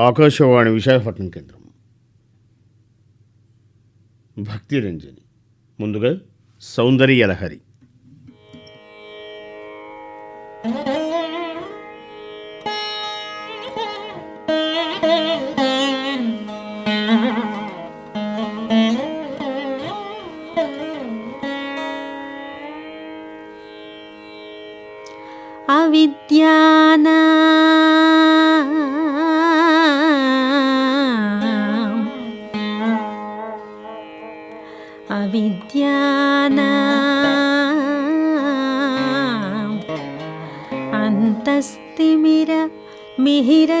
ఆకాశవాణి విశాఖపట్నం కేంద్రం. భక్తి రంజని. ముందుగా సౌందర్య లహరి. అవిద్యానా अविद्याना अन्तस्तिमिर मिहिरद्वीपनगरी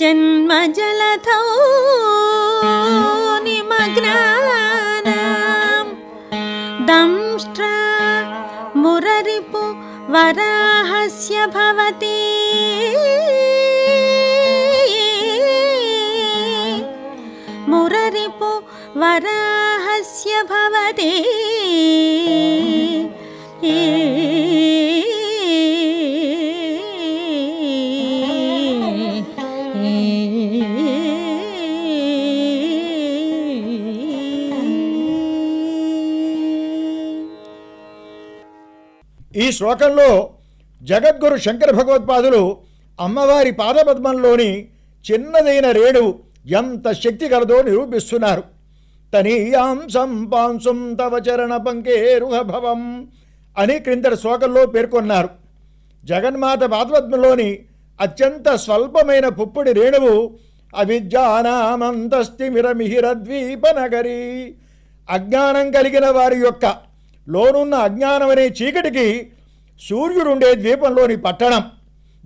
जन्मजलधौ निमग्नानां दंष्ट्रा मुररिपु वराहस्य भवति। मुररिपु वराहस्य भवति। శ్లోకంలో జగద్గురు శంకర భగవత్పాదులు అమ్మవారి పాదపద్మంలోని చిన్నదైన రేణువు ఎంత శక్తి కలదో నిరూపిస్తున్నారు. తనీయాం సంపాంసుం తవ చరణ పంకేరుహభవం అని క్రిందటి శ్లోకంలో పేర్కొన్నారు. జగన్మాత పాదపద్మంలోని అత్యంత స్వల్పమైన పుప్పుడి రేణువు అవిద్యానామంతస్తిమిరమిహిరద్వీపనగరి అజ్ఞానం కలిగిన వారి యొక్క లోనున్న అజ్ఞానం అనే చీకటికి సూర్యుడుండే ద్వీపంలోని పట్టణం.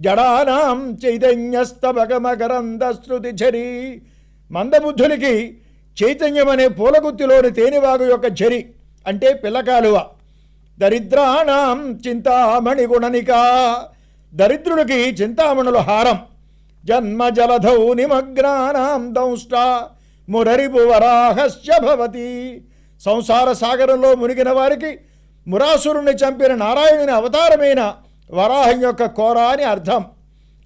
జడానాం చైతన్యస్తబకమకరందశ్రుతి ఝరి మందబుద్ధులకి చైతన్యం అనే పూలగుత్తిలోని తేనివాగు యొక్క ఝరి అంటే పిల్లకాలువ దరిద్రాణం చింతామణి గుణనిక. దరిద్రుడికి చింతామణుల హారం. జన్మ జలధౌ నిమగ్నానాం దంష్ట మురరిపు వరాహస్య భవతి. సంసార సాగరంలో మునిగిన వారికి మురాసురుణ్ణి చంపిన నారాయణుని అవతారమైన వరాహం యొక్క కోర అని అర్థం.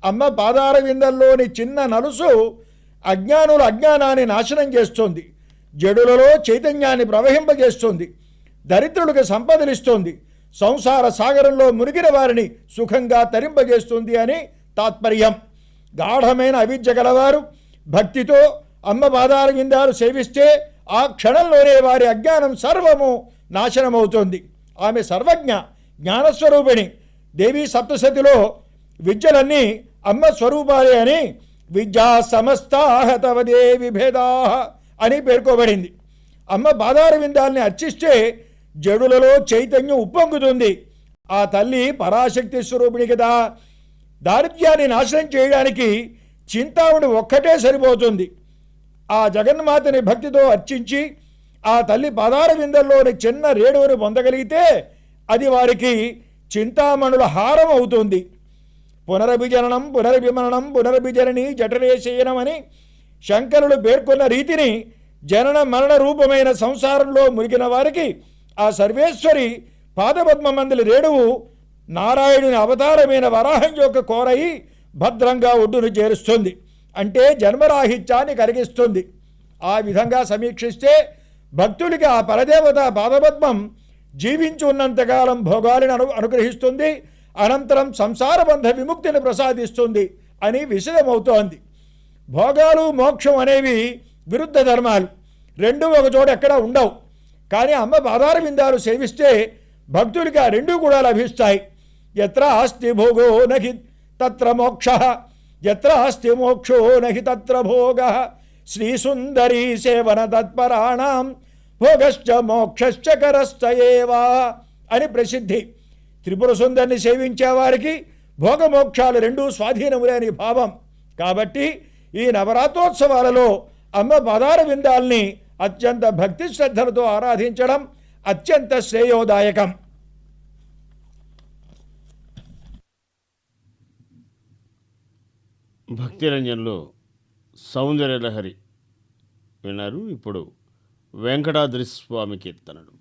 అమ్మ పాదార విందల్లోని చిన్న నలుసు అజ్ఞానుల అజ్ఞానాన్ని నాశనం చేస్తోంది. జడులలో చైతన్యాన్ని ప్రవహింపజేస్తోంది. దరిద్రులకు సంపదనిస్తోంది సంసార సాగరంలో మునిగిన వారిని సుఖంగా తరింపజేస్తుంది అని తాత్పర్యం. గాఢమైన అవిద్య గలవారు భక్తితో అమ్మ పాదార విందాలు సేవిస్తే ఆ క్షణంలోనే వారి అజ్ఞానం సర్వము నాశనమవుతుంది. ఆమె సర్వజ్ఞ జ్ఞానస్వరూపిణి. దేవీ సప్తశతిలో విద్యలన్నీ అమ్మ స్వరూపాలే అని విద్యా సమస్తాహ తవ దేవి భేదా అని పేర్కోబడింది. అమ్మ బాదార విందాల్ని అర్చిస్తే జడులలో చైతన్యం ఉప్పొంగుతుంది. ఆ తల్లి పరాశక్తి స్వరూపిణి కదా. దారిద్ర్యాన్ని నాశనం చేయడానికి చింతామణి ఒక్కటే సరిపోతుంది. ఆ జగన్మాతని భక్తితో అర్చించి ఆ తల్లి పదార విందల్లోని చిన్న రేణువుని పొందగలిగితే అది వారికి చింతామణుల హారం అవుతుంది. పునరభిజననం పునరభిమరణం పునరభిజనని జఠరేశయనం అని శంకరులు పేర్కొన్న రీతిని జనన మరణ రూపమైన సంసారంలో మురిగిన వారికి ఆ సర్వేశ్వరి పాదపద్మమందలి రేణువు నారాయణుని అవతారమైన వరాహం యొక్క కోరయి భద్రంగా ఒడ్డును చేరుస్తుంది. అంటే జన్మరాహిత్యాన్ని కలిగిస్తుంది. ఆ విధంగా సమీక్షిస్తే భక్తుడికి ఆ పరదేవత పాదపద్మం జీవించి ఉన్నంతకాలం భోగాలను అను అనుగ్రహిస్తుంది. అనంతరం సంసార బంధ విముక్తిని ప్రసాదిస్తుంది అని విషయమవుతోంది భోగాలు మోక్షం అనేవి విరుద్ధ ధర్మాలు. రెండు ఒక చోట ఎక్కడ ఉండవు. కానీ అమ్మ బాధార విందాలు సేవిస్తే భక్తులకి ఆ రెండు కూడా లభిస్తాయి. ఎత్ర ఆస్తి భోగో నహి తత్ర మోక్ష ఎత్ర ఆస్తి మోక్షో నహి తత్ర భోగ శ్రీసుందరీ సేవన తత్పరాణం భోగశ్చ మోక్షశ్చ కరస్తయేవా అని ప్రసిద్ధి. త్రిపుర సుందరిని సేవించే వారికి భోగమోక్షాలు రెండూ స్వాధీనములేని భావం. కాబట్టి ఈ నవరాత్రోత్సవాలలో అమ్మ పదార విందాల్ని అత్యంత భక్తి శ్రద్ధలతో ఆరాధించడం అత్యంత శ్రేయోదాయకం. భక్తిరంజన్లో సౌందర్యలహరి విన్నారు ఇప్పుడు వెంకటాద్రి స్వామి కీర్తనలు